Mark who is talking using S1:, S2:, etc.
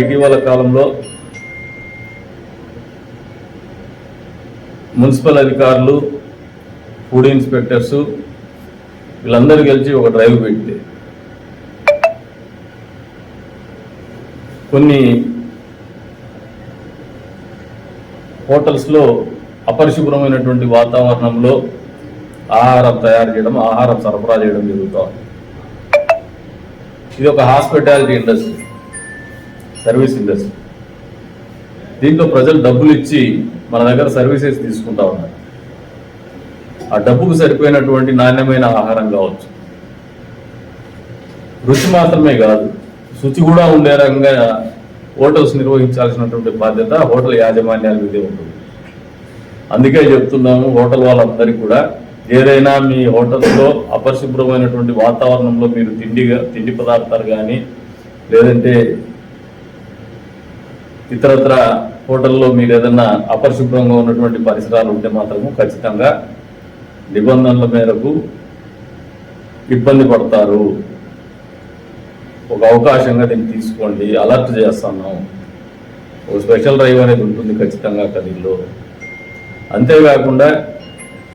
S1: ఇటీవల కాలంలో మున్సిపల్ అధికారులు ఫుడ్ ఇన్స్పెక్టర్స్ వీళ్ళందరూ కలిసి ఒక డ్రైవ్ పెట్టి కొన్ని హోటల్స్లో అపరిశుభ్రమైనటువంటి వాతావరణంలో ఆహారం తయారు చేయడం ఆహారం సరఫరా చేయడం జరుగుతుంది. ఇది ఒక హాస్పిటాలిటీ ఇండస్ట్రీ. Service industry. దీంట్లో ప్రజలు డబ్బులు ఇచ్చి మన దగ్గర సర్వీసెస్ తీసుకుంటా ఉన్నారు. ఆ డబ్బుకు సరిపోయినటువంటి నాణ్యమైన ఆహారం కావచ్చు. రుచి మాత్రమే కాదు శుచి కూడా ఉండే రకంగా హోటల్స్ నిర్వహించాల్సినటువంటి బాధ్యత హోటల్ యాజమాన్యాల మీదే ఉంటుంది. అందుకే చెప్తున్నాము హోటల్ వాళ్ళందరికీ కూడా ఏదైనా మీ హోటల్లో అపరిశుభ్రమైనటువంటి వాతావరణంలో మీరు తిండిగా తిండి పదార్థాలు కానీ లేదంటే ఇతరత్ర హోటల్లో మీరు ఏదైనా అపరిశుభ్రంగా ఉన్నటువంటి పరిసరాలు ఉంటే మాత్రము ఖచ్చితంగా నిబంధనల మేరకు ఇబ్బంది పడతారు. ఒక అవకాశంగా దీన్ని తీసుకోండి అలర్ట్ చేస్తున్నాం ఒక స్పెషల్ డ్రైవ్ అనేది ఉంటుంది ఖచ్చితంగా కదిల్లో అంతేకాకుండా